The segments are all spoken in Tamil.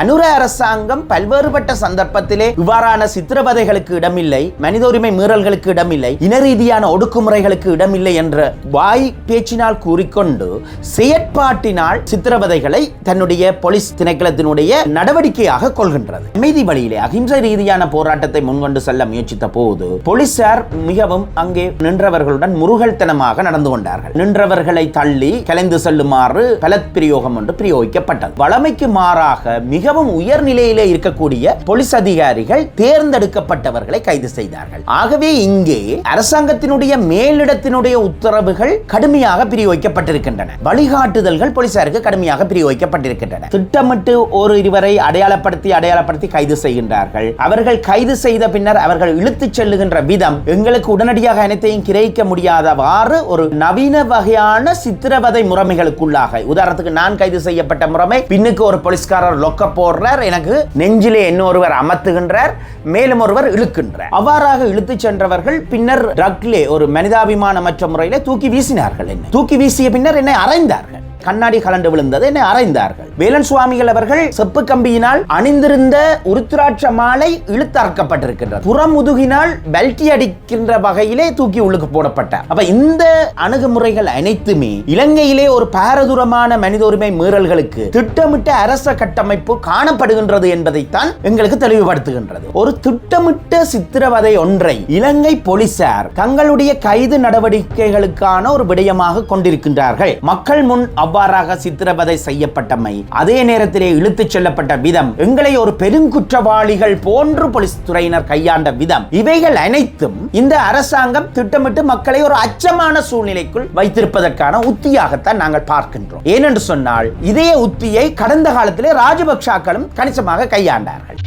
அனுர அரசாங்கம் பல்வேறுபட்ட சந்தர்ப்பத்திலே இவ்வாறான சித்திரவதைகளுக்கு இடமில்லை மனித உரிமை மீறல்களுக்கு இடமில்லை இன ரீதியான ஒடுக்குமுறைகளுக்கு இடமில்லை என்ற வாய் பேச்சினால் கூறிக்கொண்டு செயற்பாட்டினால் சித்திரவதைகளை தன்னுடைய போலீஸ் திணைக்களத்தினுடைய நடவடிக்கையாக கொள்கின்றது. அமைதி வழியிலே அகிம்சை ரீதியான போராட்டத்தை முன்கொண்டு செல்ல முயற்சித்த போது போலீசார் மிகவும் அங்கே நின்றவர்களுடன் முருகல்தனமாக நடந்து கொண்டார்கள். நின்றவர்களை தள்ளி கலைந்து செல்லுமாறு பலத் பிரயோகம் ஒன்று பிரயோகிக்கப்பட்டது. வளமைக்கு மாறாக மிக மிகவும் உயர்நிலையிலே இருக்கக்கூடிய போலீஸ் அதிகாரிகள் தேர்ந்தெடுக்கப்பட்டவர்களை கைது செய்தார்கள். ஆகவே இங்கே அரசாங்கத்தினுடைய மேலிடத்தினுடைய உத்தரவுகள் கடுமையாக பிரயோகிக்கப்பட்டிருக்கின்றன. வழிகாட்டுதல்கள் போலீசாருக்கு கடுமையாக பிரயோகிக்கப்பட்டிருக்கின்றன. திட்டமிட்டு ஒரு இருவரை அடையாளப்படுத்தி அடையாளப்படுத்தி கைது செய்கின்றார்கள். அவர்கள் கைது செய்த பின்னர் அவர்கள் இழுத்துச் செல்லுகின்ற விதம் எங்களுக்கு உடனடியாக அனைத்தையும் கிரகிக்க முடியாதவாறு ஒரு நவீன வகையான சித்திரவதை முறைமைகளுக்குள்ளாக. உதாரணத்துக்கு நான் கைது செய்யப்பட்ட முறைமை பின்னுக்கு ஒரு போலீஸ்காரர் லொக்கப் போடுறார். எனக்கு நெஞ்சிலே இன்னொருவர் அமர்த்துகின்றார் மேலும் ஒருவர் இழுக்கின்றார். அவ்வாறாக இழுத்துச் சென்றவர்கள் பின்னர் ரக்லே ஒரு மனிதாபிமானமற்ற முறையில் தூக்கி வீசினார்கள். என்ன? தூக்கி வீசிய பின்னர் என்னை அறைந்தார்கள். கண்ணாடி கலண்டு விழுந்தது என்னை அறைந்தார்கள். வேலன் சுவாமிகள் அவர்கள் செப்பு கம்பியினால் அணிந்திருந்த உருத்திராட்ச மாலை இழுத்தறக்கப்பட்டிருக்கின்றது. புறமுதுகினால் பெல்டி அடிக்கின்ற வகையிலே தூக்கி உள்ளுக்கு போடப்பட்டார். அப்ப இந்த அணுகுமுறைகள் அனைத்துமே இலங்கையிலே ஒரு பாரதூரமான மனித உரிமை மீறல்களுக்கு திட்டமிட்ட அரச கட்டமைப்பு காணப்படுகின்றது என்பதைத்தான் எங்களுக்கு தெளிவுபடுத்துகின்றது. ஒரு திட்டமிட்ட சித்திரவதை ஒன்றை இலங்கை போலீசார் தங்களுடைய கைது நடவடிக்கைகளுக்கான ஒரு விடயமாக கொண்டிருக்கின்றார்கள். மக்கள் முன் அவ்வாறாக சித்திரவதை செய்யப்பட்டமை. அதே நேரத்திலே இழுத்துச் செல்லப்பட்ட விதம். எங்களை ஒரு பெருங்குற்றவாளிகள் போன்று போலீஸ் துறையினர் கையாண்ட விதம். இவைகள் அனைத்தும் இந்த அரசாங்கம் திட்டமிட்டு மக்களை ஒரு அச்சமான சூழ்நிலைக்குள் வைத்திருப்பதற்கான உத்தியாகத்தான் நாங்கள் பார்க்கின்றோம். ஏனென்று சொன்னால் இதே உத்தியை கடந்த காலத்திலே ராஜபக்சாக்களும் கணிசமாக கையாண்டார்கள்.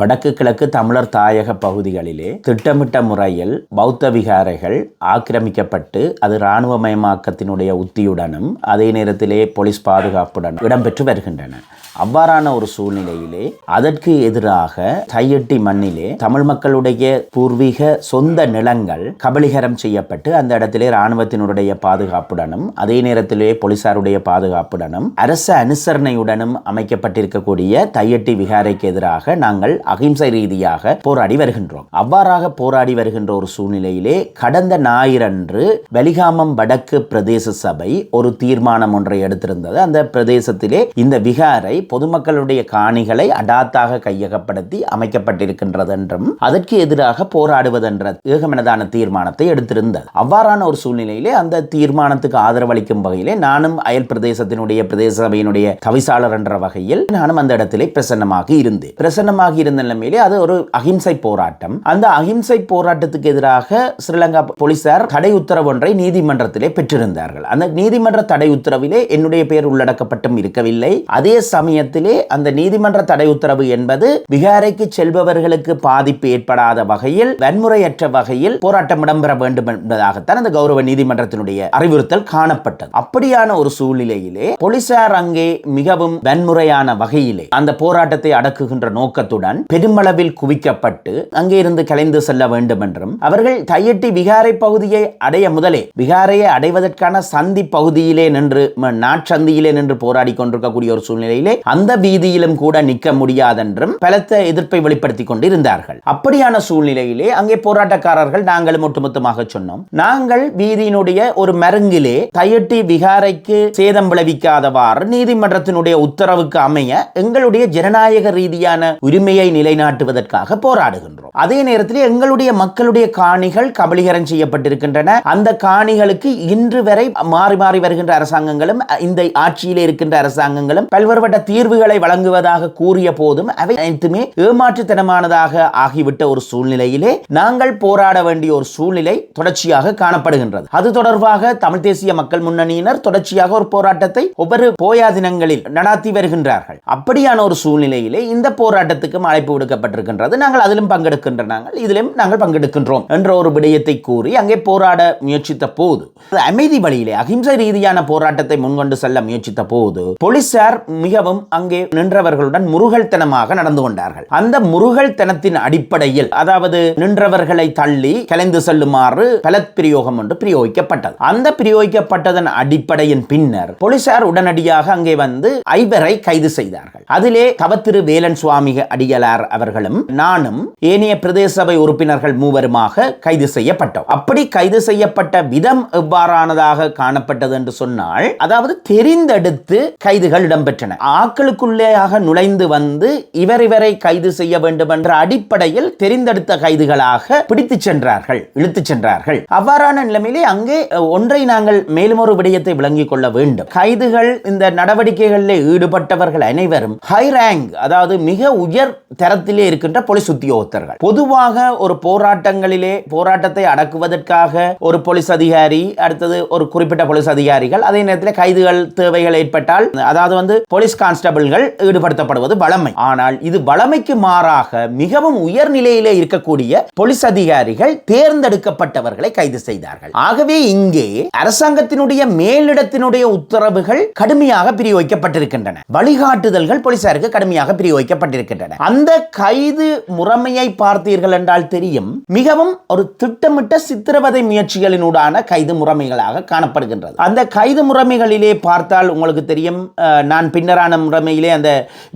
வடக்கு கிழக்கு தமிழர் தாயக பகுதிகளிலே திட்டமிட்ட முறையில் பௌத்த விகாரைகள் ஆக்கிரமிக்கப்பட்டு அது இராணுவமயமாக்கத்தினுடைய உத்தியுடனும் அதே நேரத்திலே போலீஸ் பாதுகாப்புடனும் இடம்பெற்று வருகின்றன. அவ்வாறான ஒரு சூழ்நிலையிலே அதற்கு எதிராக தையட்டி மண்ணிலே தமிழ் மக்களுடைய பூர்வீக சொந்த நிலங்கள் கபலீகரம் செய்யப்பட்டு அந்த இடத்திலே இராணுவத்தினுடைய பாதுகாப்புடனும் அதே நேரத்திலே போலீசாருடைய பாதுகாப்புடனும் அரச அனுசரணையுடனும் அமைக்கப்பட்டிருக்கக்கூடிய தையட்டி விகாரைக்கு எதிராக நாங்கள் அகிம்சை ரீதியாக போராடி வருகின்றோம். அவ்வாறாக போராடி வருகின்ற ஒரு சூழ்நிலையிலே கடந்த ஞாயிறன்று வலிகாமம் வடக்கு பிரதேச சபை ஒரு தீர்மானம் ஒன்றை எடுத்திருந்தது. அந்த பிரதேசத்திலே இந்த விகாரை பொதுமக்களுடைய காணிகளை அடாத்தாக கையகப்படுத்தி அமைக்கப்பட்டிருக்கின்றது என்றும் அதற்கு எதிராக போராடுவதென்ற ஏகமனதான தீர்மானத்தை எடுத்திருந்தது. அவ்வாறான ஒரு சூழ்நிலையிலே அந்த தீர்மானத்துக்கு ஆதரவளிக்கும் வகையிலே நானும் அயல் பிரதேசத்தினுடைய பிரதேச சபையினுடைய தவிசாளர் என்ற வகையில் நானும் அந்த இடத்திலே பிரசன்னமாக இருந்தேன். பிரசன்னமாக இருந்த நிலைமையிலே அது ஒரு அகிம்சை போராட்டம். அந்த அகிம்சை போராட்டத்துக்கு எதிராக ஸ்ரீலங்கா போலீசார் தடை உத்தரவு ஒன்றை நீதிமன்றத்திலே பெற்றிருந்தார்கள். அந்த நீதிமன்ற தடை உத்தரவிலே என்னுடைய பெயர் உள்ளடக்கப்பட்டும் இருக்கவில்லை. அதே சமயத்திலே அந்த நீதிமன்ற தடை உத்தரவு என்பது விகாரைக்கு செல்பவர்களுக்கு பாதிப்பு ஏற்படாத வகையில் வன்முறையற்ற வகையில் போராட்டம் இடம்பெற வேண்டும் என்பதாகத்தான் அந்த கௌரவ நீதிமன்றத்தினுடைய அறிவுறுத்தல் காணப்பட்டது. அப்படியான ஒரு சூழ்நிலையிலே போலீசார் அங்கே மிகவும் வன்முறையான வகையிலே அந்த போராட்டத்தை அடக்குகின்ற நோக்கத்துடன் பெருமளவில் குவிக்கப்பட்டு அங்கே இருந்து கலைந்து செல்ல வேண்டும் என்றும் அவர்கள் தையட்டி விகாரை பகுதியை அடைய முதலே விகாரையை அடைவதற்கான சந்தி பகுதியிலே நின்று நாட்சந்தியிலே நின்று போராடி கொண்டிருக்கக்கூடிய ஒரு சூழ்நிலையிலே அந்த வீதியிலும் கூட நிற்க முடியாதென்றும் பலத்த எதிர்ப்பை வெளிப்படுத்திக் கொண்டு இருந்தார்கள் அப்படியான சூழ்நிலையிலே அங்கே போராட்டக்காரர்கள் நாங்களும் ஒட்டுமொத்தமாக சொன்னோம் நாங்கள் வீதியினுடைய ஒரு மருங்கிலே தையட்டி விகாரைக்கு சேதம் விளைவிக்காதவாறு நீதிமன்றத்தினுடைய உத்தரவுக்கு அமைய எங்களுடைய ஜனநாயக ரீதியான உரிமையை நிலைநாட்டுவதற்காக போராடுகின்றோம். அதே நேரத்தில் எங்களுடைய மக்களுடைய காணிகள் கபலீகரம் செய்யப்பட்டிருக்கின்றன. அந்த காணிகளுக்கு இன்று வரை மாறி மாறி வருகின்ற அரசாங்கங்களும் இந்த ஆட்சியில் இருக்கின்ற அரசாங்கங்களும் பல்வேறுபட்ட தீர்வுகளை வழங்குவதாக கூறிய போதும் அவை அனைத்துமே ஏமாற்றுத்தனமானதாக ஆகிவிட்ட ஒரு சூழ்நிலையிலே நாங்கள் போராட வேண்டிய ஒரு சூழ்நிலை தொடர்ச்சியாக காணப்படுகின்றது. அது தொடர்பாக தமிழ் தேசிய மக்கள் முன்னணியினர் தொடர்ச்சியாக ஒரு போராட்டத்தை ஒவ்வொரு போயா தினங்களில் நடாத்தி வருகின்றார்கள். அப்படியான ஒரு சூழ்நிலையிலே இந்த போராட்டத்துக்கும் மழை அழைப்பு விடுக்கப்பட்டிருக்கின்றது. நாங்கள் அதிலும் பங்கெடுக்கின்ற நாங்கள் இதிலும் நாங்கள் பங்கெடுக்கின்றோம் என்ற ஒரு விடயத்தை கூறி அங்கே போராட முயற்சித்த போது அமைதி வழியிலே அகிம்சை ரீதியான போராட்டத்தை முன்கொண்டு செல்ல முயற்சித்த போது போலீசார் மிகவும் அங்கே நின்றவர்களுடன் முருகல்தனமாக நடந்து கொண்டார்கள். அந்த முருகல்தனத்தின் அடிப்படையில் அதாவது நின்றவர்களை தள்ளி கலைந்து செல்லுமாறு பலத் பிரயோகம் ஒன்று பிரயோகிக்கப்பட்டது. அந்த பிரயோகிக்கப்பட்டதன் அடிப்படையின் பின்னர் போலீசார் உடனடியாக அங்கே வந்து ஐவரை கைது செய்தார்கள். அதிலே கவத்திரு வேலன் சுவாமி அடிகளார் அவர்களும் நானும் ஏனைய பிரதேச சபை உறுப்பினர்கள் மூவருமாக கைது செய்யப்பட்டோம். அப்படி கைது செய்யப்பட்ட விதம் எவ்வாறானதாக காணப்பட்டது என்று சொன்னால் அதாவது தெரிந்தெடுத்து கைதுகள் இடம்பெற்றன. ஆக்களுக்குள்ளேயாக நுழைந்து வந்து இவர் இவரை கைது செய்ய வேண்டும் என்ற அடிப்படையில் தெரிந்தெடுத்த கைதுகளாக பிடித்து சென்றார்கள் இழுத்து சென்றார்கள். அவ்வாறான நிலைமையிலே அங்கே ஒன்றை நாங்கள் மேலும் ஒரு விடயத்தை விளங்கிக் கொள்ள வேண்டும். கைதுகள் இந்த நடவடிக்கைகளில் ஈடுபட்டவர்கள் அனைவரும் ஹை ரேங்க் அதாவது மிக உயர் தரத்திலே இருக்கின்ற போலீஸ் உத்தியோகத்தர்கள். பொதுவாக ஒரு போராட்டங்களிலே போராட்டத்தை அடக்குவதற்காக ஒரு போலீஸ் அதிகாரி அடுத்தது ஒரு குறிப்பிட்ட போலீஸ் அதிகாரிகள் அதே நேரத்தில் கைதுகள் தேவைகள் ஏற்பட்டால் அதாவது வந்து போலீஸ் கான்ஸ்டபிள்கள் ஈடுபடுத்தப்படுவது வளமை ஆனால் இது வளமைக்கு மாறாக மிகவும் உயர்நிலையிலே இருக்கக்கூடிய போலீஸ் அதிகாரிகள் தேர்ந்தெடுக்கப்பட்டவர்களை கைது செய்தார்கள். ஆகவே இங்கே அரசாங்கத்தினுடைய மேலிடத்தினுடைய உத்தரவுகள் கடுமையாக பிரயோகிக்கப்பட்டிருக்கின்றன. வழிகாட்டுதல்கள் போலீசாருக்கு கடுமையாக பிரயோகிக்கப்பட்டிருக்கின்றன. அந்த கைது முறைமையை பார்த்தீர்கள் என்றால் தெரியும். மிகவும் ஒரு திட்டமிட்ட சித்திரவதை முயற்சிகளினூடான கைது முறைமைகளாக காணப்படுகின்றது. அந்த கைது முறைமைகளிலே பார்த்தால் உங்களுக்கு தெரியும் நான் பின்னரான முறைமையிலே அந்த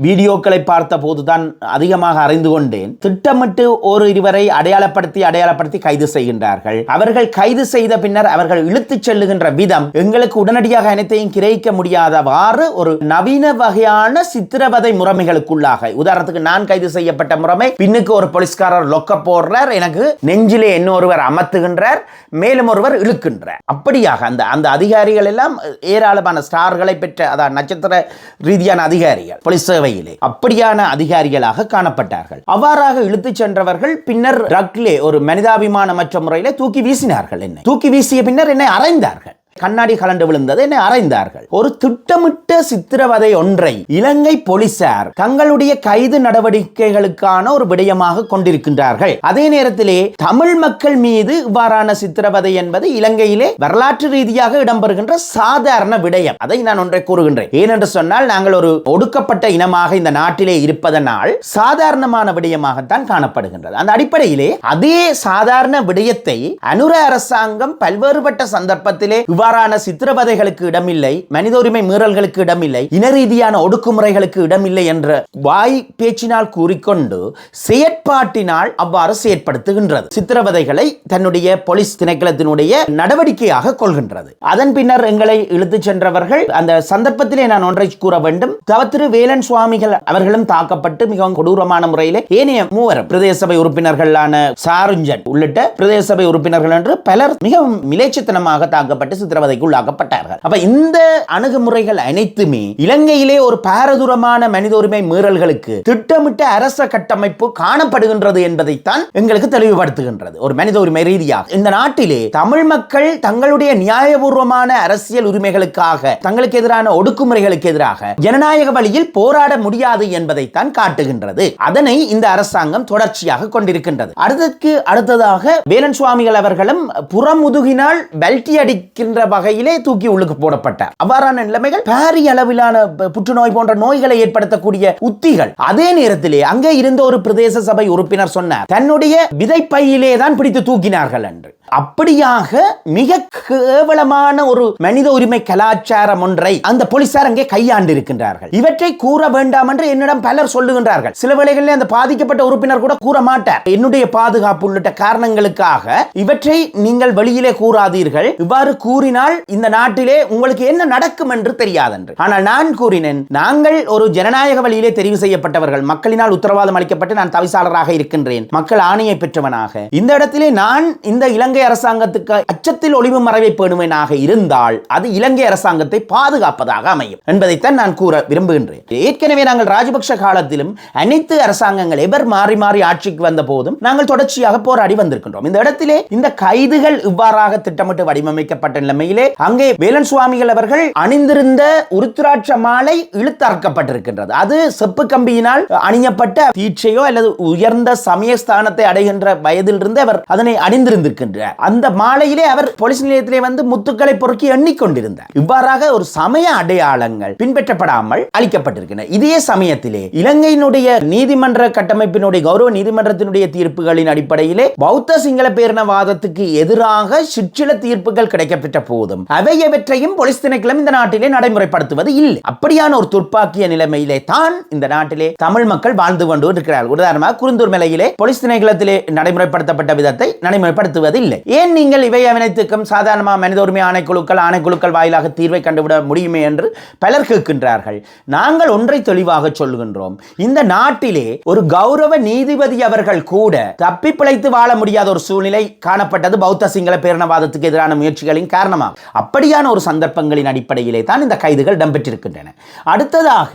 வீடியோக்களை பார்த்த போதுதான் அதிகமாக அறிந்து கொண்டேன். திட்டமிட்டு ஒரு இருவரை அடையாளப்படுத்தி அடையாளப்படுத்தி கைது செய்கின்றார்கள். அவர்கள் கைது செய்த பின்னர் அவர்கள் இழுத்துச் செல்லுகின்ற விதம் எங்களுக்கு உடனடியாக அனைத்தையும் கிரகிக்க முடியாதவாறு ஒரு நவீன வகையான சித்திரவதை முறைமைகளுக்குள்ளாக. உதாரணத்துக்கு நான் கைது செய்யப்பட்ட முறைமை பின்னுக்கு ஒரு போலீஸ்காரர் லொக்க போடுறார். எனக்கு நெஞ்சிலே இன்னொருவர் அமர்த்துகின்றார். மேலும் ஒருவர் இழுக்கின்றார். அப்படியாக அந்த அந்த அதிகாரிகள் எல்லாம் ஏராளமான ஸ்டார்களை பெற்ற அதாவது நட்சத்திர ரீதியான அதிகாரிகள் போலீஸ் சேவையிலே அப்படியான அதிகாரிகளாக காணப்பட்டார்கள். அவ்வாறாக இழுத்துச் சென்றவர்கள் பின்னர் ரக்லே ஒரு மனிதாபிமானமற்ற முறையில் தூக்கி வீசினார்கள் என்னை. தூக்கி வீசிய பின்னர் என்னை அறைந்தார்கள். கண்ணாடி கலண்டு விழுந்தது என்னை அறைந்தார்கள். ஒரு திட்டமிட்ட சித்திரவதை ஒன்றை இலங்கை போலீசார் தங்களுடைய கைது நடவடிக்கைகளுக்கான ஒரு விடயமாக கொண்டிருக்கின்றார்கள். அதே நேரத்திலே தமிழ் மக்கள் மீது இவ்வாறான சித்திரவதை என்பது இலங்கையிலே வரலாற்று ரீதியாக இடம்பெறுகின்ற சாதாரண விடயம். அதை நான் ஒன்றை கூறுகின்றேன். ஏனென்று சொன்னால் நாங்கள் ஒரு ஒடுக்கப்பட்ட இனமாக இந்த நாட்டிலே இருப்பதனால் சாதாரணமான விடயமாகத்தான் காணப்படுகின்றது. அந்த அடிப்படையிலே அதே சாதாரண விடயத்தை அனுர அரசாங்கம் பல்வேறுபட்ட சந்தர்ப்பத்திலே இவ்வாறான சித்திரவதைகளுக்கு இடமில்லை மனித உரிமை மீறல்களுக்கு இடமில்லை இன ரீதியான ஒடுக்குமுறைகளுக்கு இடமில்லை என்ற வாய் பேச்சினால் கூறிக்கொண்டு செயற்பாட்டினால் அவ்வாறு செயற்படுத்துகின்றது. சித்திரவதைகளை தன்னுடைய போலீஸ் திணைக்களத்தினுடைய நடவடிக்கையாக கொள்கின்றது. அதன் பின்னர் எங்களை இழுத்துச் சென்றவர்கள் அந்த சந்தர்ப்பத்திலே நான் ஒன்றை கூற வேண்டும். தவத்திரு வேலன் சுவாமிகள் அவர்களும் தாக்கப்பட்டு மிகவும் கொடூரமான முறையிலே ஏனைய மூவர் பிரதேச சபை உறுப்பினர்களான சாருஞ்சன் உள்ளிட்ட பிரதேச சபை உறுப்பினர்கள் என்று பலர் மிகவும் மிலேச்சத்தனமாக தாக்கப்பட்டு சித்திரவதைக்கு உள்ளாக்கப்பட்டார்கள் அப்ப இந்த அணுகுமுறைகள் அனைத்துமே இலங்கையிலே ஒரு பாரதூரமான மனித உரிமை மீறல்களுக்கு திட்டமிட்ட அரச கட்டமைப்பு காணப்படுகின்றது என்பதைத்தான் எங்களுக்கு தெளிவுபடுத்துகின்றது. ஒரு மனித உரிமை ரீதியாக. இந்த நாட்டிலே தமிழ் மக்கள் தங்களுடைய நியாயபூர்வமான அரசியல் உரிமைகளுக்காக தங்களுக்கு எதிரான ஒடுக்குமுறைகளுக்கு எதிராக ஜனநாயக வழியில் போராட முடியாது என்பதைத்தான் காட்டுகின்றது. அதனை இந்த அரசாங்கம் தொடர்ச்சியாக கொண்டிருக்கின்றது. அடுத்ததுக்கு அடுத்ததாக வேலன் சுவாமிகள் அவர்களும் புறமுதுகினால் பெல்டி அடிக்கின்ற வகையிலே தூக்கி உள்ளுக்கு போடப்பட்டார். அவ்வாறான நிலைமைகள் பாரி அளவிலான புற்றுநோய் போன்ற நோய்களை ஏற்படுத்தக்கூடிய உத்திகள். அதே நேரத்திலே அங்கே இருந்த ஒரு பிரதேச சபை உறுப்பினர் சொன்னார் தன்னுடைய விதைப்பையிலே தான் பிடித்து தூக்கினார்கள் என்று. அப்படியாக மிக கேவலமான ஒரு மனித உரிமை கலாச்சாரம் ஒன்றை அந்த போலீசார் அங்கே கையாண்டு இருக்கின்றார்கள் இவற்றை கூற வேண்டாம் என்று என்னிடம் பலர் சொல்லுகின்றார்கள். சில வேளைகளில் அந்த பாதிக்கப்பட்ட உறுப்பினர் கூட கூற மாட்டார். என்னுடைய பாதுகாப்பு உள்ளிட்ட காரணங்களுக்காக இவற்றை நீங்கள் வெளியிலே கூறாதீர்கள். இவ்வாறு கூறினால் இந்த நாட்டிலே உங்களுக்கு என்ன நடக்கும் என்று தெரியாதென்று. ஆனால் நான் கூறினேன் நாங்கள் ஒரு ஜனநாயக வழியிலே தெரிவு செய்யப்பட்டவர்கள். மக்களினால் உத்தரவாதம் அளிக்கப்பட்டு நான் தவிசாளராக இருக்கின்றேன். மக்கள் ஆணையை பெற்றவனாக. இந்த இடத்திலே நான் இந்த இலங்கை அரசாங்கத்துக்கு அச்சத்தில் ஒளிவு மறைவை பேணுவனாக இருந்தால் அது இலங்கை அரசாங்கத்தை பாதுகாப்பதாக அமையும் என்பதைத்தான் நான் கூற விரும்புகின்றேன். ஏற்கனவே நாங்கள் ராஜபக்ஷ காலத்திலும் அனைத்து அரசாங்கங்கள் எவர் மாறி மாறி ஆட்சிக்கு வந்த போதும் நாங்கள் தொடர்ச்சியாக போராடி வந்திருக்கின்றோம். இந்த இடத்திலே இந்த கைதுகள் இவ்வாறாக திட்டமிட்டு வடிவமைக்கப்பட்ட நிலைமை நிலைமையிலே அங்கே வேலன் சுவாமிகள் அவர்கள் அணிந்திருந்த உருத்திராட்ச மாலை இழுத்தறக்கப்பட்டிருக்கின்றது. அது செப்பு கம்பியினால் அணியப்பட்ட தீட்சையோ அல்லது உயர்ந்த சமயஸ்தானத்தை அடைகின்ற வயதிலிருந்து அவர் அதனை அணிந்திருந்திருக்கின்றார். அந்த மாலையிலே அவர் போலீஸ் நிலையத்திலே வந்து முத்துக்களை பொறுக்கி எண்ணிக்கொண்டிருந்தார். இவ்வாறாக ஒரு சமய அடையாளங்கள் பின்பற்றப்படாமல் அளிக்கப்பட்டிருக்கின்றன. இதே சமயத்திலே இலங்கையினுடைய நீதிமன்ற கட்டமைப்பினுடைய கௌரவ நீதிமன்றத்தினுடைய தீர்ப்புகளின் அடிப்படையிலே பௌத்த சிங்கள பேரினவாதத்துக்கு எதிராக சிற்சில தீர்ப்புகள் கிடைக்கப்பெற்ற போதும். அவை எவற்றையும் போலீஸ் திணைக்களம் இந்த நாட்டிலே நடைமுறைப்படுத்துவது இல்லை. அப்படியான ஒரு துர்ப்பாக்கிய நிலைமையிலே தான் இந்த நாட்டிலே தமிழ் மக்கள் வாழ்ந்து கொண்டு இருக்கிறார்கள் உதாரணமாக குருந்தூர் மலையிலே போலீஸ் திணைக்களத்திலே நடைமுறைப்படுத்தப்பட்ட விதத்தை நடைமுறைப்படுத்துவது இல்லை. ஏன் நீங்கள் இவை அனைத்துக்கும் சாதாரணமாக மனித உரிமை ஆணைக்குழுக்கள் ஆணைக்குழுக்கள் வாயிலாக தீர்வை கண்டுவிட முடியுமே என்று பலர் கேட்கின்றார்கள். நாங்கள் ஒன்றை தெளிவாக சொல்லுகின்றோம் இந்த நாட்டிலே ஒரு கௌரவ நீதிபதி அவர்கள் கூட தப்பி பிழைத்து வாழ முடியாத ஒரு சூழ்நிலை காணப்பட்டது. பௌத்த சிங்கள பேரணவாதத்துக்கு எதிரான முயற்சிகளின் காரணமாக. அப்படியான ஒரு சந்தர்ப்பங்களின் அடிப்படையிலே தான் இந்த கைதுகள் இடம்பெற்றிருக்கின்றன. அடுத்ததாக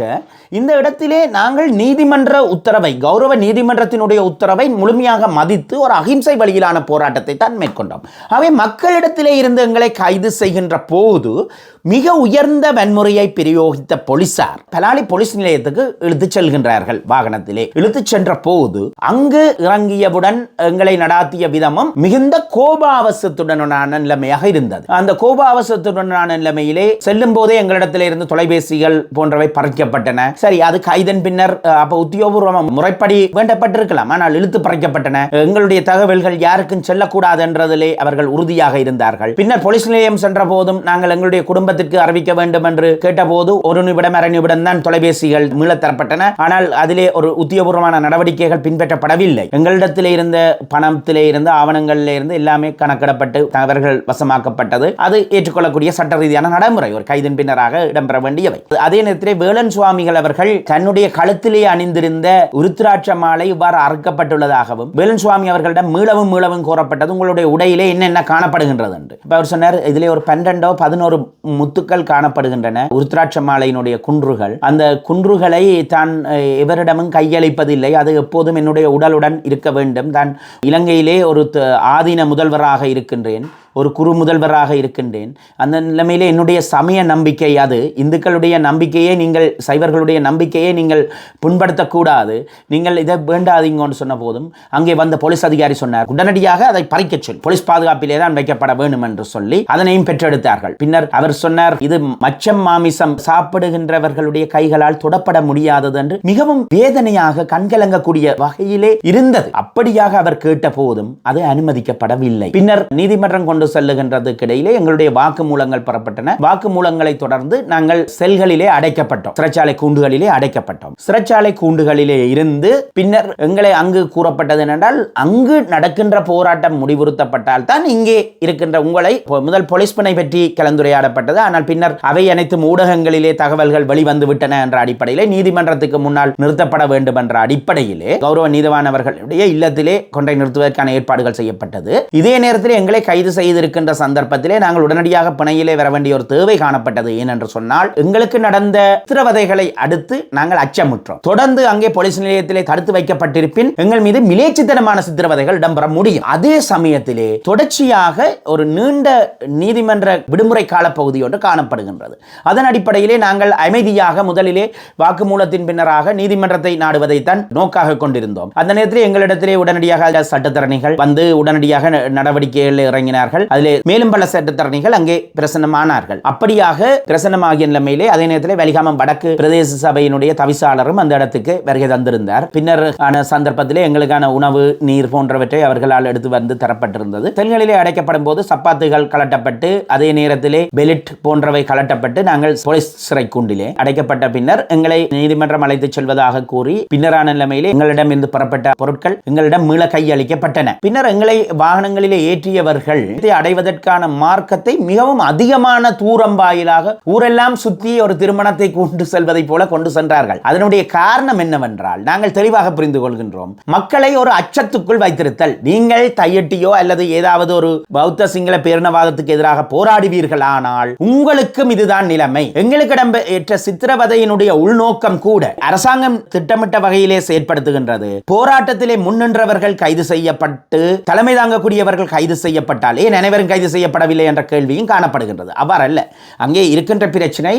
இந்த இடத்திலே நாங்கள் நீதிமன்ற உத்தரவை கௌரவ நீதிமன்றத்தினுடைய உத்தரவை முழுமையாக மதித்து ஒரு அகிம்சை வழியிலான போராட்டத்தை தான் மேற்கொண்டோம். அவை மக்களிடத்திலே இருந்து எங்களை கைது செய்கின்ற போது மிக உயர்ந்த வன்முறையை பிரயோகித்த போலீசார் பலாலி போலீஸ் நிலையத்துக்கு இழுத்து செல்கின்றார்கள் வாகனத்திலே. இழுத்து சென்ற போது அங்கு இறங்கியவுடன் எங்களை நடாத்திய விதமும் மிகுந்த கோபாவசத்துடனான நிலைமையாக இருந்தது. அந்த கோபாவசத்துடனான நிலைமையிலே செல்லும் போதே எங்களிடத்தில் இருந்து தொலைபேசிகள் போன்றவை பறிக்கப்பட்டன. சரி அது கைதன் பின்னர் அஹ், அப்ப உத்தியோகபூர்வ முறைப்படி வேண்டப்பட்டிருக்கலாம். ஆனால் இழுத்து பறிக்கப்பட்டன. எங்களுடைய தகவல்கள் யாருக்கும் செல்லக்கூடாது என்றதிலே அவர்கள் உறுதியாக இருந்தார்கள். பின்னர் போலீஸ் நிலையம் சென்ற போதும் நாங்கள் எங்களுடைய குடும்பத்தை குடும்பத்திற்கு அறிவிக்க வேண்டும் என்று கேட்டபோது ஒரு நிமிடம் அரை நிமிடம் தான் தொலைபேசிகள் மீளத் தரப்பட்டன. ஆனால் அதிலே ஒரு உத்தியோகபூர்வமான நடவடிக்கைகள் பின்பற்றப்படவில்லை. எங்களிடத்தில் இருந்த பணத்திலே இருந்து ஆவணங்களில் இருந்து எல்லாமே கணக்கிடப்பட்டு அவர்கள் வசமாக்கப்பட்டது. அது ஏற்றுக்கொள்ளக்கூடிய சட்ட ரீதியான நடைமுறை. ஒரு கைதின் பின்னராக இடம்பெற வேண்டியவை. அதே நேரத்திலே வேலன் சுவாமிகள் அவர்கள் தன்னுடைய கழுத்திலே அணிந்திருந்த உருத்திராட்ச மாலை இவ்வாறு அறுக்கப்பட்டுள்ளதாகவும் வேலன் சுவாமி அவர்களிடம் மீளவும் மீளவும் கோரப்பட்டது. உங்களுடைய உடையிலே என்னென்ன காணப்படுகின்றது என்று இப்போ அவர் சொன்னார் இதிலே ஒரு பன்னெண்டோ பதினோரு முத்துக்கள் காணப்படுகின்றன. உருத்ராட்ச மாலையினுடைய குன்றுகள். அந்த குன்றுகளை தான் அஹ், எவரிடமும் கையளிப்பதில்லை. அது எப்போதும் என்னுடைய உடலுடன் இருக்க வேண்டும். தான் இலங்கையிலே ஒரு ஆதீன முதல்வராக இருக்கின்றேன். ஒரு குரு முதல்வராக இருக்கின்றேன். அந்த நிலைமையிலே என்னுடைய சமய நம்பிக்கை அது. இந்துக்களுடைய நம்பிக்கையே நீங்கள் சைவர்களுடைய நம்பிக்கையே நீங்கள் புண்படுத்தக்கூடாது. நீங்கள் இதை வேண்டாதீங்கன்னு சொன்ன போதும் அங்கே வந்த போலீஸ் அதிகாரி சொன்னார். உடனடியாக அதை பறிக்க சொல். போலீஸ் பாதுகாப்பிலே தான் வைக்கப்பட வேண்டும் என்று சொல்லி அதனையும் பெற்றெடுத்தார்கள். பின்னர் அவர் சொன்னார் இது மச்சம் மாமிசம் சாப்பிடுகின்றவர்களுடைய கைகளால் தொடப்பட முடியாதது என்று மிகவும் வேதனையாக கண்கலங்கக்கூடிய வகையிலே இருந்தது. அப்படியாக அவர் கேட்ட போதும் அது அனுமதிக்கப்படவில்லை. பின்னர் நீதிமன்றம் கொண்டு செல்லுகின்றதுக்கு இடையிலே எங்களுடைய வாக்குமூலங்கள் பெறப்பட்டன. வாக்குமூலங்களை தொடர்ந்து நாங்கள் செல்களிலே அடைக்கப்பட்டோம். சிறைச்சாலை கூண்டுகளிலே அடைக்கப்பட்டோம். சிறைச்சாலை கூண்டுகளிலே இருந்து பின்னர் எங்களை அங்கு கூறப்பட்டது என்னென்றால் அங்கு நடக்கின்ற போராட்டம் முடிவுறுத்தப்பட்டால் தான் இங்கே இருக்கின்ற உங்களை முதல் போலீஸ் பணை பற்றி கலந்துரையாடப்பட்டது. ஆனால் பின்னர் அவை அனைத்தும் ஊடகங்களிலே தகவல்கள் வெளிவந்து விட்டன என்ற அடிப்படையிலே நீதிமன்றத்துக்கு முன்னால் நிறுத்தப்பட வேண்டும் என்ற அடிப்படையிலே கௌரவ நீதவானவர்களுடைய இல்லத்திலே கொண்டை நிறுத்துவதற்கான ஏற்பாடுகள் செய்யப்பட்டது. இதே நேரத்தில் எங்களை கைது செய்ய செய்திருக்கின்ற சந்தர்ப்பத்திலே நாங்கள் உடனடியாக பிணையிலே வர வேண்டிய ஒரு தேவை காணப்பட்டது. ஏனென்று சொன்னால் எங்களுக்கு நடந்த சித்திரவதைகளை அடுத்து நாங்கள் அச்சமுற்றோம். தொடர்ந்து அங்கே போலீஸ் நிலையத்திலே தடுத்து வைக்கப்பட்டிருப்பின் எங்கள் மீது மிலேச்சித்தனமான சித்திரவதைகள் இடம்பெற முடியும். அதே சமயத்திலே தொடர்ச்சியாக ஒரு நீண்ட நீதிமன்ற விடுமுறை காலப்பகுதி ஒன்று காணப்படுகின்றது. அதன் அடிப்படையிலே நாங்கள் அமைதியாக முதலிலே வாக்குமூலத்தின் பின்னராக நீதிமன்றத்தை நாடுவதைத்தான் நோக்காக கொண்டிருந்தோம். அந்த நேரத்தில் எங்களிடத்திலே உடனடியாக சட்டத்தரணிகள் வந்து உடனடியாக நடவடிக்கைகள் நடவடிக்கைகளில் இறங்கினார்கள். அதிலே மேலும் பல சட்டத்தரணிகள் அங்கே பிரசன்னமானார்கள். அப்படியாக பிரசன்னமாகிய நிலைமையிலே அதே நேரத்தில் வலிகாமம் வடக்கு பிரதேச சபையினுடைய தவிசாளரும் அந்த இடத்துக்கு வருகை தந்திருந்தார். பின்னர் ஆன சந்தர்ப்பத்திலே எங்களுக்கான உணவு நீர் போன்றவற்றை அவர்களால் எடுத்து வந்து தரப்பட்டிருந்தது. செல்களிலே அடைக்கப்படும் போது சப்பாத்துகள் கலட்டப்பட்டு அதே நேரத்திலே பெலிட் போன்றவை கலட்டப்பட்டு நாங்கள் போலீஸ் சிறை கூண்டிலே அடைக்கப்பட்ட பின்னர் எங்களை நீதிமன்றம் அழைத்துச் செல்வதாக கூறி பின்னரான நிலைமையிலே எங்களிடம் இருந்து பெறப்பட்ட பொருட்கள் எங்களிடம் மீள கையளிக்கப்பட்டன. பின்னர் எங்களை வாகனங்களிலே ஏற்றியவர்கள் இதை அடைவதற்கான மார்க்கத்தை மிகவும் அதிகமான தூரம் வாயிலாக ஊரெல்லாம் சுற்றி ஒரு திருமணத்தை கொண்டு செல்வதை போல கொண்டு சென்றார்கள். அதனுடைய காரணம் என்னவென்றால் நாங்கள் தெளிவாக புரிந்து கொள்கின்றோம். மக்களை ஒரு அச்சத்துக்குள் வைத்திருத்தல். நீங்கள் தையட்டியோ அல்லது ஏதாவது ஒரு பௌத்த சிங்கள பேரினவாதத்துக்கு எதிராக போராடுவீர்கள். ஆனால் உங்களுக்கும் இதுதான் நிலைமை. எங்களுக்கு இடம்பெற்ற சித்திரவதையினுடைய உள்நோக்கம் கூட அரசாங்கம் திட்டமிட்ட வகையிலே செயற்படுத்துகின்றது. போராட்டத்திலே முன்னின்றவர்கள் கைது செய்யப்பட்டு தலைமை தாங்கக்கூடியவர்கள் கைது செய்யப்பட்டால் ஏன் அனைவரும் கைது செய்யப்படவில்லை என்ற கேள்வியும் காணப்படுகின்றது. அவ்வாறு அல்ல அங்கே இருக்கின்ற பிரச்சனை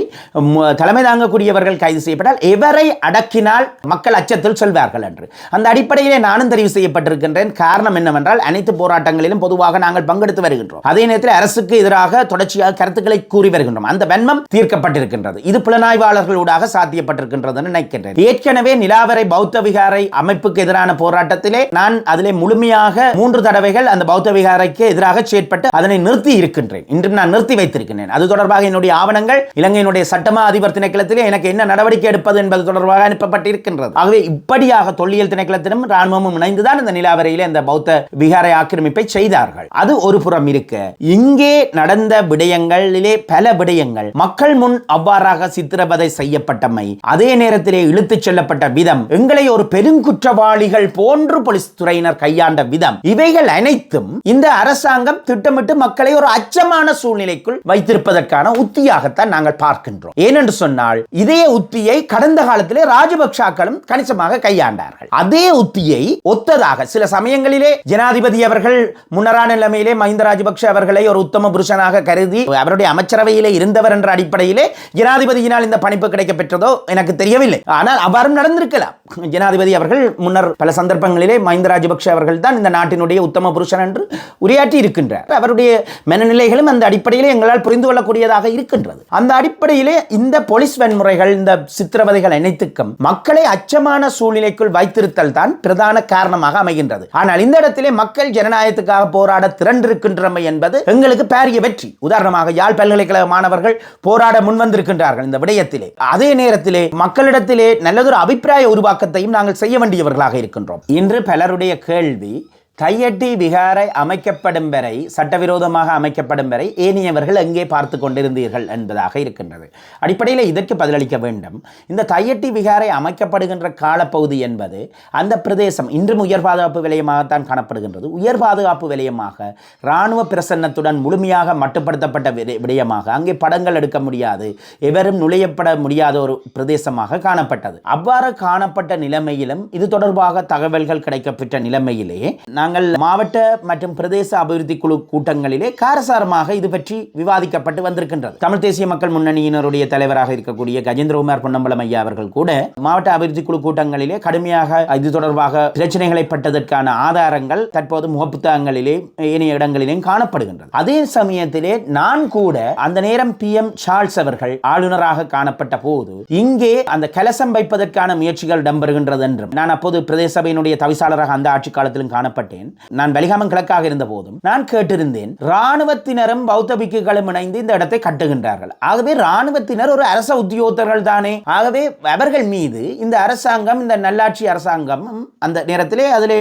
தலைமை தாங்கக்கூடியவர்கள் கைது செய்யப்பட்டால் எவரை அடக்கினால் மக்கள் அச்சத்தில் செல்வார்கள் என்று. அந்த அடிப்படையிலே நானும் தெரிவு செய்யப்பட்டிருக்கின்றேன். காரணம் என்னவென்றால் அனைத்து போராட்டங்களிலும் பொதுவாக நாங்கள் பங்கெடுத்து வருகின்றோம். அதே நேரத்தில் அரசுக்கு எதிராக தொடர்ச்சியாக கருத்துக்களை கூறி வருகின்றோம். அந்த வன்மம் தீர்க்கப்பட்டிருக்கின்றது. இது புலனாய்வாளர்களூடாக சாத்தியப்பட்டிருக்கின்றது நினைக்கின்றேன். ஏற்கனவே நிலாவரை பௌத்த விகாரை அமைப்புக்கு எதிரான போராட்டத்திலே நான் அதிலே முழுமையாக மூன்று தடவைகள் அந்த பௌத்த விகாரைக்கு எதிராக செயற்பட்டு அதனை நிறுத்தி இருக்கின்றேன். இன்றும் நான் நிறுத்தி வைத்திருக்கின்றேன். அது தொடர்பாக என்னுடைய ஆவணங்கள் இலங்கையினுடைய சட்டமா அதிபர் திணைக்களத்திலே எனக்கு என்ன நடவடிக்கை எடுப்பது என்பது தொடர்பாக அனுப்பப்பட்டிருக்கின்றது. ஆகவே இப்படியாக தொல்லியல் திணைக்களத்திலும் ராணுவமும் இணைந்துதான் இந்த நிலாவரையிலே இந்த பௌத்த விகாரை ஆக்கிரமிப்பை செய்தார்கள். அது ஒரு புறம் இருக்க இங்கே நடந்த விடயங்களிலே பல விடயங்கள் மக்கள் முன் அவ்வாறாக சித்திரவதை செய்யப்பட்டமை அதே நேரத்திலே இழுத்துச் செல்லப்பட்ட விதம் எங்களை ஒரு பெருங்குற்றவாளிகள் போன்று போலீஸ் துறையினர் கையாண்ட விதம் இவைகள் அனைத்தும் இந்த அரசாங்கம் திட்ட திட்டமிட்டு மக்களை ஒரு அச்சமான சூழ்நிலைக்குள் வைத்திருப்பதற்கான உத்தியாகத்தான் நாங்கள் பார்க்கின்றோம். ஏனென்று சொன்னால் இதே உத்தியை கடந்த காலத்திலே ராஜபக்சாக்களும் கணிசமாக கையாண்டார்கள். அதே உத்தியை ஒத்ததாக சில சமயங்களிலே ஜனாதிபதி அவர்கள் முன்னரான நிலைமையிலே மஹிந்த ராஜபக்ஷ அவர்களை ஒரு உத்தம புருஷனாக கருதி அவருடைய அமைச்சரவையிலே இருந்தவர் என்ற அடிப்படையிலே ஜனாதிபதியினால் இந்த பணிப்பு கிடைக்க பெற்றதோ எனக்கு தெரியவில்லை. ஆனால் அவ்வாறும் நடந்திருக்கலாம். ஜனாதிபதி அவர்கள் முன்னர் பல சந்தர்ப்பங்களிலே மஹிந்த ராஜபக்ஷ அவர்கள் தான் இந்த நாட்டினுடைய உத்தம புருஷன் என்று உரையாற்றி இருக்கின்றார். அவருடைய மனநிலைகளும் அந்த அடிப்படையிலே எங்களால் புரிந்து கொள்ளக்கூடியதாக இருக்கின்றது. அந்த அடிப்படையிலே இந்த போலீஸ் வன்முறைகள் இந்த சித்திரவதைகள் அனைத்துக்கும் மக்களை அச்சமான சூழ்நிலைக்குள் வைத்திருத்தல் தான் பிரதான காரணமாக அமைகின்றது. ஆனால் இந்த இடத்திலே மக்கள் ஜனநாயகத்துக்காக போராட திரண்டிருக்கின்றமை என்பது எங்களுக்கு பாரிய வெற்றி. உதாரணமாக யாழ் பல்கலைக்கழக மாணவர்கள் போராட முன்வந்திருக்கின்றார்கள் இந்த விடயத்திலே. அதே நேரத்திலே மக்களிடத்திலே நல்லதொரு அபிப்பிராய உருவாக்கத்தையும் நாங்கள் செய்ய வேண்டியவர்களாக இருக்கின்றோம். இன்று பலருடைய கேள்வி கையட்டி விகாரை அமைக்கப்படும் வரை சட்டவிரோதமாக அமைக்கப்படும் வரை ஏனையவர்கள் எங்கே பார்த்து கொண்டிருந்தீர்கள் என்பதாக இருக்கின்றது. அடிப்படையில் இதற்கு பதிலளிக்க வேண்டும். இந்த தையட்டி விகாரை அமைக்கப்படுகின்ற காலப்பகுதி என்பது அந்த பிரதேசம் இன்றும் உயர் பாதுகாப்பு விலையமாகத்தான் காணப்படுகின்றது. உயர் பாதுகாப்பு விலையமாக இராணுவ பிரசன்னத்துடன் முழுமையாக மட்டுப்படுத்தப்பட்ட விடய- விடயமாக அங்கே படங்கள் எடுக்க முடியாது. எவரும் நுழையப்பட முடியாத ஒரு பிரதேசமாக காணப்பட்டது. அவ்வாறு காணப்பட்ட நிலைமையிலும் இது தொடர்பாக தகவல்கள் கிடைக்கப்பெற்ற நிலைமையிலே நாங்கள் மாவட்ட மற்றும் பிரதேச அபிவிருத்தி குழு கூட்டங்களிலே காரசாரமாக இது பற்றி விவாதிக்கப்பட்டு வந்திருக்கின்றது. தமிழ் தேசிய மக்கள் முன்னணியினருடைய தலைவராக இருக்கக்கூடிய கஜேந்திரகுமார் பொன்னம்பலம் ஐயா அவர்கள் கூட மாவட்ட அபிவிருத்தி குழு கூட்டங்களிலே கடுமையாக இது தொடர்பாக பிரச்சனைகளை பட்டதற்கான ஆதாரங்கள் தற்போது முகப்புத்தகங்களிலே ஏனைய இடங்களிலேயும் காணப்படுகின்றது. அதே சமயத்திலே நான் கூட அந்த நேரம் பி எம் சார்ல்ஸ் அவர்கள் ஆளுநராக காணப்பட்ட போது இங்கே அந்த கலசம் வைப்பதற்கான முயற்சிகள் இடம்பெறுகின்றது என்றும் நான் அப்போது பிரதேச சபையினுடைய தவிசாளராக அந்த ஆட்சி காலத்திலும் காணப்பட்டேன். நான் பலிகாமம் கிழக்காக இருந்த போதும் நான் கேட்டிருந்தேன் இராணுவத்தினரும் பௌத்த பிக்குகளும் இணைந்து இந்த இடத்தை கட்டுகின்றார்கள். ஆகவே ராணுவத்தினர் ஒரு அரச உத்தியோகத்தர்கள் தானே. ஆகவே அவர்கள் மீது இந்த அரசாங்கம் இந்த நல்லாட்சி அரசாங்கம் அந்த நேரத்திலே அதிலே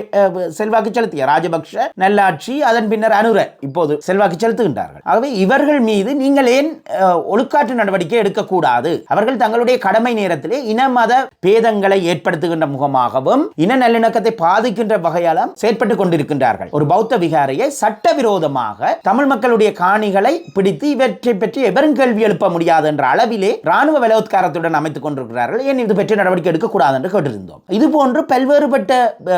செல்வாக்கு செலுத்திய ராஜபக்ஷ நல்லாட்சி அதன் பின்னர் அனுர இப்போது செல்வாக்கு செலுத்துகின்றார்கள். ஆகவே இவர்கள் மீது நீங்கள் ஏன் ஒழுக்காற்று நடவடிக்கை எடுக்கக்கூடாது? அவர்கள் தங்களுடைய கடமை நேரத்திலே இன மத பேதங்களை ஏற்படுத்துகின்ற முகமாகவும் இன நல்லிணக்கத்தை பாதிக்கின்ற வகையாலும் செயற்பட்டுக் கொண்டிருக்கின்றார்கள். ஒரு பௌத்த விகாரையை சட்டவிரோதமாக தமிழ் மக்களுடைய காணிகளை பிடித்து இவற்றை பற்றி எவரும் கேள்வி எழுப்ப முடியாது என்ற அளவிலே ராணுவ வலோத்காரத்துடன் அமைத்துக் கொண்டிருக்கிறார்கள். ஏன் இது பற்றி நடவடிக்கை எடுக்கக்கூடாது என்று கேட்டிருந்தோம். இது போன்று பல்வேறுபட்ட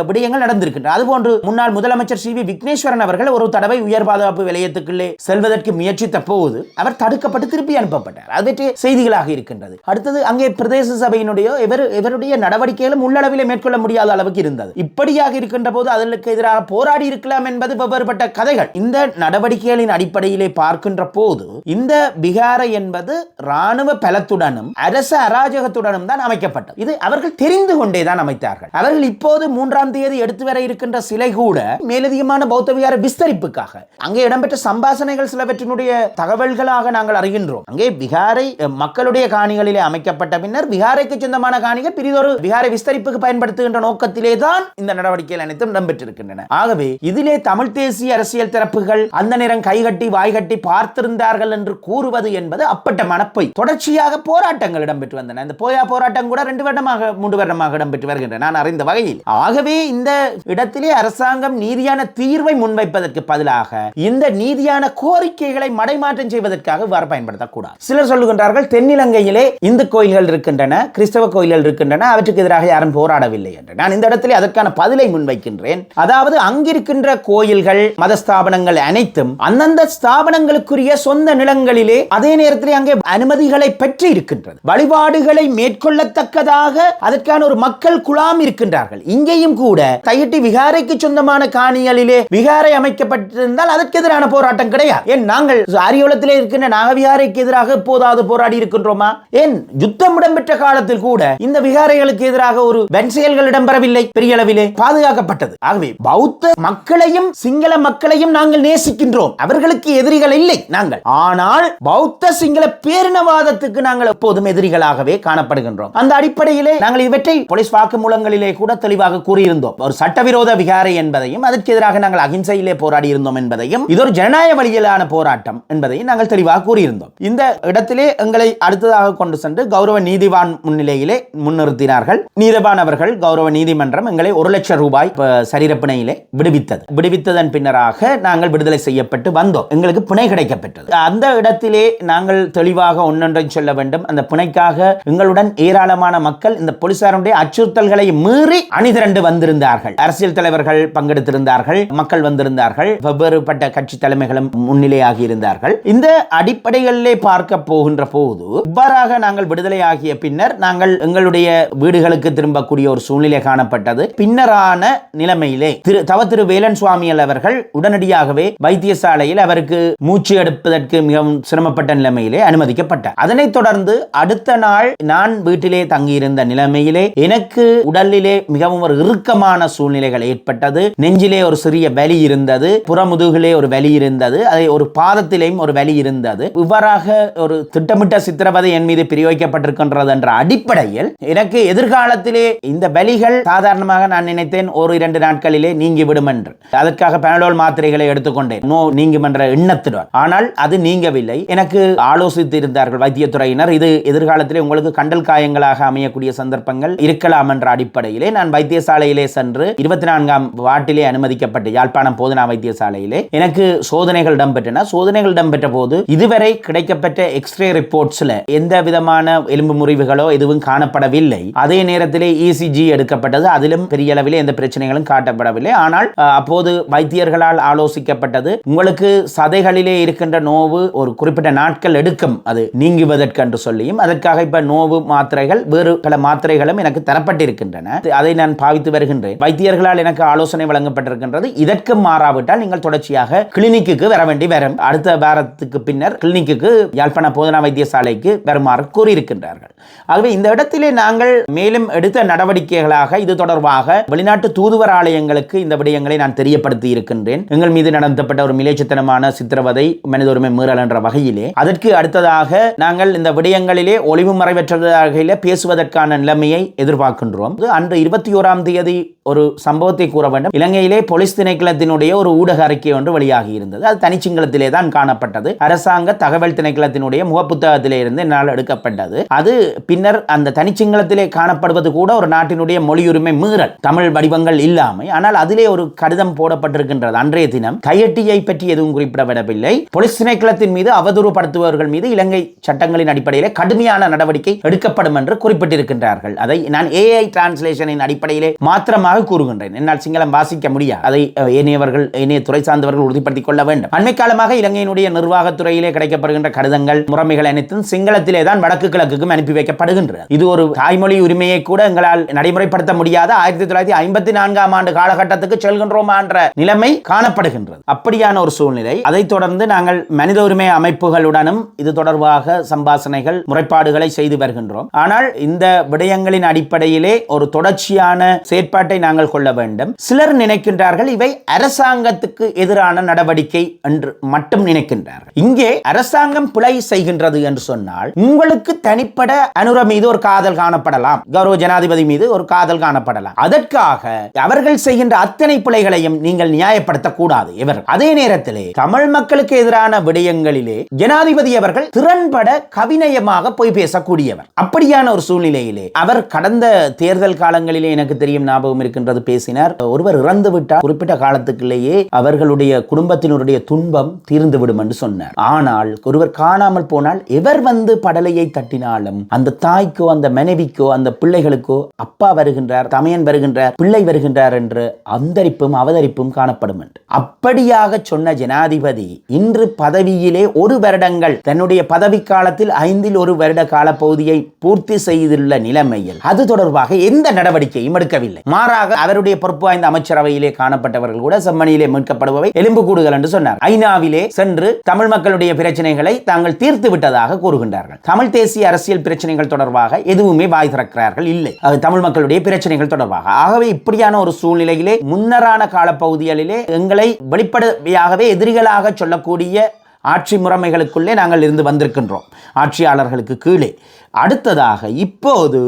விடயங்கள் நடந்திருக்கின்றன. அதுபோன்று முன்னாள் முதலமைச்சர் சி வி விக்னேஸ்வரன் அவர்கள் ஒரு தடவை உயர் பாதுகாப்பு விலையத்துக்குள்ளே செல்வதற்கு முயற்சித்த போது அவர் தடுக்கப்பட்டு திருப்பி அனுப்பப்பட்டார். அது பற்றி செய்திகளாக இருக்கின்றது. அடுத்தது அங்கே பிரதேச சபையினுடைய இவர் இவருடைய நடவடிக்கைகளும் உள்ளளவிலே மேற்கொள்ள முடியாத அளவுக்கு இருந்தது. இப்படியாக இருக்கின்ற போது அதற்கு எதிராக போராடி இருக்கலாம் என்பது வெவ்வேறுபட்ட கதைகள். இந்த நடவடிக்கைகளின் அடிப்படையிலே பார்க்கின்ற போது இந்த பிகாரை என்பது ராணுவ பலத்துடனும் அரச அராஜகத்துடனும் தான் அமைக்கப்பட்டது. இது அவர்கள் தெரிந்து கொண்டே தான் அமைத்தார்கள். அவர்கள் இப்போது மூன்றாம் தேதி எடுத்து வர இருக்கின்ற சிலை கூட மேலதிகமான பௌத்த விகார விஸ்தரிப்புக்காக. அங்கே இடம்பெற்ற சம்பாசனைகள் சிலவற்றினுடைய தகவல்களாக நாங்கள் அறிகின்றோம். அங்கே விகாரை மக்களுடைய காணிகளிலே அமைக்கப்பட்ட பின்னர் விகாரைக்கு சொந்தமான காணிகள் பிரிதொரு விகாரை விஸ்தரிப்புக்கு பயன்படுத்துகின்ற நோக்கத்திலே தான் இந்த நடவடிக்கைகள் அனைத்தும் இடம்பெற்றிருக்கின்றன. ஆகவே இதிலே தமிழ் தேசிய அரசியல் தரப்புகள் அந்த நேரம் கைகட்டி வாய்கட்டி பார்த்திருந்தார்கள் என்று கூறுவது என்பது அப்பட்டமான பொய் தொடர்ச்சியாக போராட்டங்கள் இடம்பெற்று வந்தன. இந்த போயா போராட்டம் கூட ரெண்டு வருடமாக மூன்று வருடமாக இடம்பெற்று வருகின்றன நான் அறிந்த வகையில். ஆகவே இந்த இடத்திலே அரசாங்கம் நீதியான தீர்வை முன்வைப்பதற்கு பதிலாக இந்த நீதியான கோரிக்கைகளை மடைமாற்றம் செய்வதற்காக இவ்வாறு பயன்படுத்தக்கூடாது. சிலர் சொல்லுகின்றார்கள் தென்னிலங்கையிலே இந்து கோயில்கள் இருக்கின்றன கிறிஸ்தவ கோயில்கள் இருக்கின்றன அவற்றுக்கு எதிராக யாரும் போராடவில்லை என்று. நான் இந்த இடத்திலே அதற்கான பதிலை முன்வைக்கின்றேன். அதாவது அதாவது அங்கிருக்கின்ற கோயில்கள் மத ஸ்தாபனங்கள் அனைத்தும் அந்தந்த ஸ்தாபனங்களுக்குரிய சொந்த நிலங்களிலே அதே நேரத்திலே அங்கே அனுமதிகளை பெற்று இருக்கின்றது. வழிபாடுகளை மேற்கொள்ளத்தக்கதாக அதற்கான ஒரு மக்கள் குழாம் இருக்கின்றார்கள். இங்கேயும் கூட தையிட்டி விகாரைக்கு சொந்தமான காணிகளிலே விகாரை அமைக்கப்பட்டிருந்தால் அதற்கு எதிரான போராட்டம் கிடையாது. ஏன் நாங்கள் அரியோளத்திலே இருக்கின்ற நாகவிகாரைக்கு எதிராக எப்போதாவது போராடி இருக்கின்றோமா? ஏன் யுத்தம் இடம்பெற்ற காலத்தில் கூட இந்த விகாரைகளுக்கு எதிராக ஒரு வன் செயல்கள் இடம்பெறவில்லை பெரிய அளவிலே பாதுகாக்கப்பட்டது. ஆகவே பௌத்த மக்களையும் சிங்கள மக்களையும் நாங்கள் நேசிக்கின்றோம். அவர்களுக்கு எதிரிகள் இல்லை நாங்கள். ஆனால் பௌத்த சிங்கள பேரினவாதத்துக்கு நாங்கள் எப்போதும் எதிரிகளாகவே காணப்படுகின்றோம். அந்த அடிப்படையிலே நாங்கள் இவற்றை போலீஸ் வாக்குமூலங்களிலே கூட தெளிவாக கூறியிருந்தோம். ஒரு சட்டவிரோத விகாரை என்பதையும் அதற்கு எதிராக நாங்கள் அகிம்சையிலே போராடி இருந்தோம் என்பதையும் இது ஒரு ஜனநாயக வழியிலான போராட்டம் என்பதையும் நாங்கள் தெளிவாக கூறியிருந்தோம். இந்த இடத்திலே எங்களை அடுத்ததாக கொண்டு சென்று கௌரவ நீதிவான் முன்னிலையிலே முன்னிறுத்தினார்கள். நீதிவான் அவர்கள் கௌரவ நீதிமன்றம் எங்களை ஒரு லட்சம் ரூபாய் சரீரப்பிணையிலே சரீரப்பிணையிலே விடுவித்தது. விடுவித்ததன் பின்னராக நாங்கள் விடுதலை செய்யப்பட்டு வந்தோம். எங்களுக்கு பிணை கிடைக்கப்பெற்றது. அந்த இடத்திலே நாங்கள் தெளிவாக ஒன்றொன்றை சொல்ல வேண்டும். அந்த பிணைக்காக எங்களுடன் ஏராளமான மக்கள் இந்த போலீசாருடைய அச்சுறுத்தல்களை மீறி அணிதிரண்டு வந்திருந்தார்கள். அரசியல் தலைவர்கள் பங்கெடுத்திருந்தார்கள். மக்கள் வந்திருந்தார்கள். வெவ்வேறுபட்ட கட்சி தலைமைகளும் முன்னிலையாகி இருந்தார்கள் இந்த அடிப்படைகளிலே பார்க்க போகின்ற போது இவ்வாறாக நாங்கள் விடுதலை ஆகிய பின்னர் நாங்கள் எங்களுடைய வீடுகளுக்கு திரும்பக்கூடிய ஒரு சூழ்நிலை காணப்பட்டது. பின்னரான நிலைமையிலே திரு தவ திரு வேலன் சுவாமியல் அவர்கள் உடனடியாகவே வைத்தியசாலையில் அவருக்கு மூச்சு எடுப்பதற்கு மிகவும் சிரமப்பட்ட நிலைமையிலே அனுமதிக்கப்பட்டார். அதனைத் தொடர்ந்து அடுத்த நாள் நான் வீட்டிலே தங்கியிருந்த நிலைமையிலே எனக்கு உடலிலே மிகவும் ஒரு இறுக்கமான சூழ்நிலைகள் ஏற்பட்டது. நெஞ்சிலே ஒரு சிறிய வலி இருந்தது. புறமுதுகிலே ஒரு வலி இருந்தது. அதை ஒரு பாதத்திலேயும் ஒரு வலி இருந்தது. இவ்வாறாக ஒரு திட்டமிட்ட சித்திரவதை என் மீது பிரயோகிக்கப்பட்டிருக்கின்றது என்ற அடிப்படையில் எனக்கு எதிர்காலத்திலே இந்த வலிகள் சாதாரணமாக நான் நினைத்தேன் ஒரு இரண்டு நாட்களிலே நீ நீங்கிவிடும் என்று அதற்காக பேனடோல் மாத்திரைகளை எடுத்துக்கொண்டேன். நோ நீங்கும் என்ற எண்ணத்துடன். ஆனால் அது நீங்கவில்லை. எனக்கு ஆலோசித்து இருந்தார்கள் வைத்தியத்துறையினர் இது எதிர்காலத்திலே உங்களுக்கு கண்டல் காயங்களாக அமையக்கூடிய சந்தர்ப்பங்கள் இருக்கலாம் என்ற அடிப்படையிலே நான் வைத்தியசாலையிலே சென்று இருபத்தி நான்காம் வாட்டிலே அனுமதிக்கப்பட்ட யாழ்ப்பாணம் போதனா வைத்தியசாலையிலே எனக்கு சோதனைகள் இடம்பெற்றன. சோதனைகள் இடம்பெற்ற போது இதுவரை கிடைக்கப்பட்ட எக்ஸ்ரே ரிப்போர்ட்ஸ்ல எந்த விதமான எலும்பு முறிவுகளோ எதுவும் காணப்படவில்லை. அதே நேரத்திலே இசிஜி எடுக்கப்பட்டது. அதிலும் பெரிய அளவில் எந்த பிரச்சனைகளும் காட்டப்படவில்லை. ஆனால் அப்போது வைத்தியர்களால் ஆலோசிக்கப்பட்டது. உங்களுக்கு சதைகளிலே இருக்கின்ற நோவு ஒரு குறிப்பிட்ட நாட்கள் எடுக்கும். அது நீங்குவதற்கு என்று சொல்லியும் அதற்காக இப்ப நோவு மாத்திரைகள் வேறு பல மாத்திரைகளும் எனக்கு தரப்பட்டிருக்கின்றன. அதை நான் பாவித்து வருகின்றேன். வைத்தியர்களால் எனக்கு ஆலோசனை வழங்கப்பட்டிருக்கின்றது. இதற்கு மாறாவிட்டால் நீங்கள் தொடர்ச்சியாக கிளினிக்கு வர வேண்டி வரும். அடுத்த வாரத்துக்கு பின்னர் கிளினிக்கு யாழ்ப்பாண போதனா வைத்தியசாலைக்கு வருமாறு கூறியிருக்கின்றார்கள். ஆகவே இந்த இடத்திலே நாங்கள் மேலும் எடுத்த நடவடிக்கைகளாக இது தொடர்பாக வெளிநாட்டு தூதுவர் ஆலயங்களுக்கு இந்த விடயங்களை நான் தெரியப்படுத்தி இருக்கின்றேன். எங்கள் மீது நடத்தப்பட்ட ஒரு மிலேச்சத்தனமான சித்திரவதை மனித உரிமை மீறல் என்ற வகையிலே அதற்கு அடுத்ததாக நாங்கள் இந்த விடயங்களிலே ஒளிவு மறைவற்றதாக பேசுவதற்கான நிலைமையை எதிர்பார்க்கின்றோம். அன்று இருபத்தி ஓராம் தேதி ஒரு சம்பவத்தை கூற வேண்டும். இலங்கையிலே போலீஸ் திணைக்களத்தினுடைய ஒரு ஊடக அறிக்கை ஒன்று வெளியாகி இருந்தது. அது தனிச்சிங்களத்திலே தான் காணப்பட்டது. அரசாங்க தகவல் திணைக்களத்தினுடைய முகப்புத்தகத்திலே இருந்து என்னால் எடுக்கப்பட்டது. அது பின்னர் அந்த தனிச்சிங்களத்திலே காணப்படுவது கூட ஒரு நாட்டினுடைய மொழியுரிமை மீறல் தமிழ் வடிவங்கள் இல்லாமல் ஆனால் அதிலே ஒரு கடிதம் போடப்பட்டிருக்கின்றது. அன்றைய தினம் கையெட்டியை பற்றி எதுவும் குறிப்பிடப்படவில்லை. போலீஸ் திணைக்களத்தின் மீது அவதூறுபடுத்துபவர்கள் மீது இலங்கை சட்டங்களின் அடிப்படையிலே கடுமையான நடவடிக்கை எடுக்கப்படும் என்று குறிப்பிட்டிருக்கின்றார்கள். அதை நான் ஏஐ டிரான்ஸ்லேஷனின் அடிப்படையிலே மாத்திரமாக கூறுகின்றேன். என்னால் சிங்களம் வாசிக்க முடியாது. அதை ஏனையவர்கள் ஏனைய துறை சார்ந்தவர்கள் உறுதிப்படுத்திக் கொள்ள வேண்டும். அண்மை காலமாக இலங்கையினுடைய நிர்வாகத்துறையிலே கிடைக்கப்படுகின்ற கடிதங்கள் முறைமைகள் அனைத்தும் சிங்களத்திலே தான் வடக்கு கிழக்குக்கும் அனுப்பி வைக்கப்படுகின்றது. இது ஒரு தாய்மொழி உரிமையை கூட எங்களால் நடைமுறைப்படுத்த முடியாத ஆயிரத்தி தொள்ளாயிரத்தி ஐம்பத்தி நான்காம் ஆண்டு இடத்துக்கு செல்கின்றோமா என்ற நிலைமை காணப்படுகின்றது. அப்படியான ஒரு சூழ்நிலை. அதைத் தொடர்ந்து நாங்கள் மனித உரிமை அமைப்புகளுடனும் இது தொடர்பாக சம்பாசனைகள் முறைப்பாடுகளை செய்து வருகின்றோம். ஆனால் இந்த விடயங்களின் அடிப்படையிலே ஒரு தொடர்ச்சியான செயற்பாட்டை நாங்கள் கொள்ள வேண்டும். சிலர் நினைக்கின்றார்கள் இவை அரசாங்கத்துக்கு எதிரான நடவடிக்கை என்று மட்டும் நினைக்கின்றார்கள். இங்கே அரசாங்கம் பிழை செய்கின்றது என்று சொன்னால் உங்களுக்கு தனிப்பட அனுர மீது ஒரு காதல் காணப்படலாம். கௌரவ ஜனாதிபதி மீது ஒரு காதல் காணப்படலாம். அதற்காக அவர்கள் செய்கின்ற அத்தனை பிழைகளையும் நீங்கள் நியாயப்படுத்தக்கூடாது. இவர் அதே நேரத்திலே தமிழ் மக்களுக்கு எதிரான விடயங்களிலே ஜனாதிபதி அவர்கள் திறன்பட கவிநயமாக போய் பேசக்கூடியவர். அப்படியான ஒரு சூழ்நிலையிலே அவர் கடந்த தேர்தல் காலங்களிலே எனக்கு தெரியும் ஞாபகம் இருக்கின்றது பேசினார். ஒருவர் இறந்து விட்டால் குறிப்பிட்ட காலத்துக்குள்ளேயே அவர்களுடைய குடும்பத்தினருடைய துன்பம் தீர்ந்துவிடும் என்று சொன்னார். ஆனால் ஒருவர் காணாமல் போனால் எவர் வந்து படலையை தட்டினாலும் அந்த தாய்க்கோ அந்த மனைவிக்கோ அந்த பிள்ளைகளுக்கோ அப்பா வருகின்றார் தமையன் வருகின்றார் பிள்ளை வருகின்றார் என்று அந்தரிப்பும் அவதரிப்பும் காணப்படும் என்று. அப்படியாக சொன்ன ஜனாதிபதி இன்று பதவியிலே ஒரு வருடங்கள் தன்னுடைய பதவி காலத்தில் ஐந்தில் ஒரு வருட காலப்பகுதியை பூர்த்தி செய்துள்ள நிலைமையில் அது தொடர்பாக எந்த நடவடிக்கையும் எடுக்கவில்லை. மாறாக அவருடைய பொறுப்பு வாய்ந்த அமைச்சரவையிலே காணப்பட்டவர்கள் கூட செம்மணியிலே மீட்கப்படுபவை எலும்புக்கூடுகள் என்று சொன்னார். ஐநாவிலே சென்று தமிழ் மக்களுடைய பிரச்சனைகளை தாங்கள் தீர்த்து விட்டதாக கூறுகின்றார்கள். தமிழ் தேசிய அரசியல் பிரச்சனைகள் தொடர்பாக எதுவுமே வாய் திறக்கிறார்கள் இல்லை. அது தமிழ் மக்களுடைய பிரச்சனைகள் தொடர்பாக. ஆகவே இப்படியான ஒரு சூழ்நிலையிலே முன்னரான காலப்பகுதிகளிலே எங்களை வெளிப்படையாகவே எதிரிகளாக சொல்லக்கூடிய ஆட்சி முறைமைகளுக்குள்ளே நாங்கள் இருந்து வந்திருக்கின்றோம். ஆட்சியாளர்களுக்கு கீழே. அடுத்ததாக இப்போது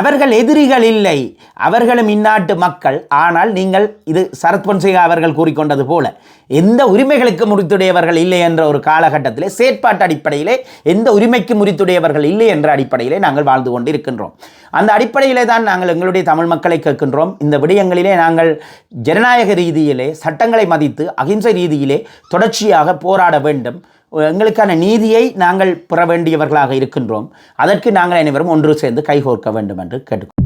அவர்கள் எதிரிகள் இல்லை. அவர்களும் இந்நாட்டு மக்கள். ஆனால் நீங்கள் இது சரத் பொன்சேகா அவர்கள் கூறிக்கொண்டது போல எந்த உரிமைகளுக்கு முறித்துடையவர்கள் இல்லை என்ற ஒரு காலகட்டத்திலே செயற்பாட்டு அடிப்படையிலே எந்த உரிமைக்கு முறித்துடையவர்கள் இல்லை என்ற அடிப்படையிலே நாங்கள் வாழ்ந்து கொண்டு இருக்கின்றோம் அந்த அடிப்படையிலே தான் நாங்கள் எங்களுடைய தமிழ் மக்களை கேட்கின்றோம். இந்த விடயங்களிலே நாங்கள் ஜனநாயக ரீதியிலே சட்டங்களை மதித்து அகிம்சை ரீதியிலே தொடர்ச்சியாக போராட வேண்டும். வேண்டும். எங்களுக்கான நீதியை நாங்கள் பெற வேண்டியவர்களாக இருக்கின்றோம். அதற்கு நாங்கள் அனைவரும் ஒன்று சேர்ந்து கைகோர்க்க வேண்டும் என்று கேட்டுக்கொள்கிறோம்.